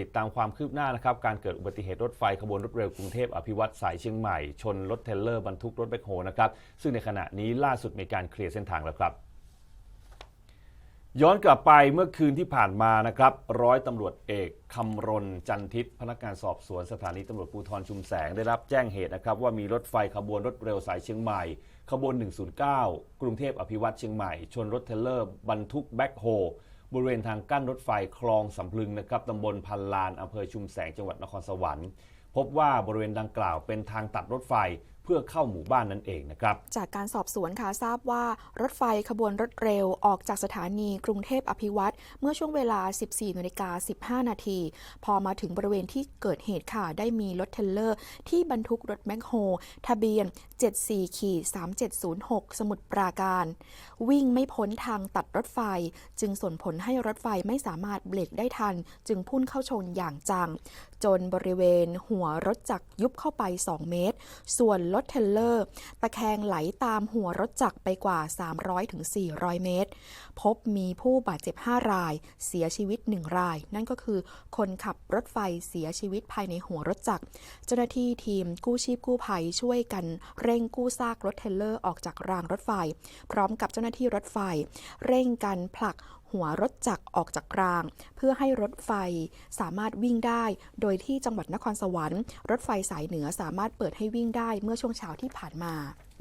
ติดตามความคืบหน้านะครับการเกิดอุบัติเหตุรถไฟขบวนรถเร็วกรุงเทพอภิวัตสายเชียงใหม่ ชนรถเทลเลอร์บรรทุกรถแบคโฮนะครับซึ่งในขณะนี้ล่าสุดมีการเคลียร์เส้นทางแล้วครับ ย้อนกลับไปเมื่อคืนที่ผ่านมานะครับร้อยตำรวจเอกคำรณจันทิพย์พนักงานสอบสวนสถานีตำรวจภูธรชุมแสงได้รับแจ้งเหตุนะครับว่ามีรถไฟขบวนรถเร็วสายเชียงใหม่ ขบวน 109 กรุงเทพอภิวัตเชียงใหม่ ชนรถเทลเลอร์บรรทุกแบ็คโฮ บริเวณทางกั้นรถไฟคลองสำพึงนะครับตำบลพันลานอำเภอชุมแสงจังหวัดนครสวรรค์ พบว่าบริเวณดังกล่าวเป็นทางตัดรถไฟ เพื่อเข้าหมู่บ้านนั่นเองนะครับ จากการสอบสวนค่ะทราบว่ารถไฟขบวนรถเร็วออกจากสถานีกรุงเทพอภิวัตรเมื่อช่วงเวลา 14นาฬิกา15 นาที พอมาถึงบริเวณที่เกิดเหตุค่ะ ได้มีรถเทลเลอร์ ที่บรรทุกรถแมคโฮทะเบียน 74ขี3706 สมุทรปราการ วิ่งไม่พ้นทางตัดรถไฟ จึงส่งผลให้รถไฟไม่สามารถเบรกได้ทัน จึงพุ่งเข้าชนอย่างจัง จนบริเวณหัวรถจักรยุบเข้าไป 2 เมตร ส่วนรถเทรลเลอร์ ตะแคงไหลตามหัวรถจักรไปกว่า 300-400 เมตร พบมีผู้บาดเจ็บ 5 ราย เสียชีวิต 1 ราย นั่นก็คือคนขับรถไฟเสียชีวิตภายในหัวรถจักร เจ้าหน้าที่ทีมกู้ชีพกู้ภัยช่วยกันเร่งกู้ซากรถเทรลเลอร์ออกจากรางรถไฟ พร้อมกับเจ้าหน้าที่รถไฟ เร่งกันผลัก หัวรถจักรออกจากราง เพื่อให้รถไฟสามารถวิ่งได้ โดยที่จังหวัดนครสวรรค์ รถไฟสายเหนือสามารถเปิดให้วิ่งได้เมื่อช่วงเช้าที่ผ่านมา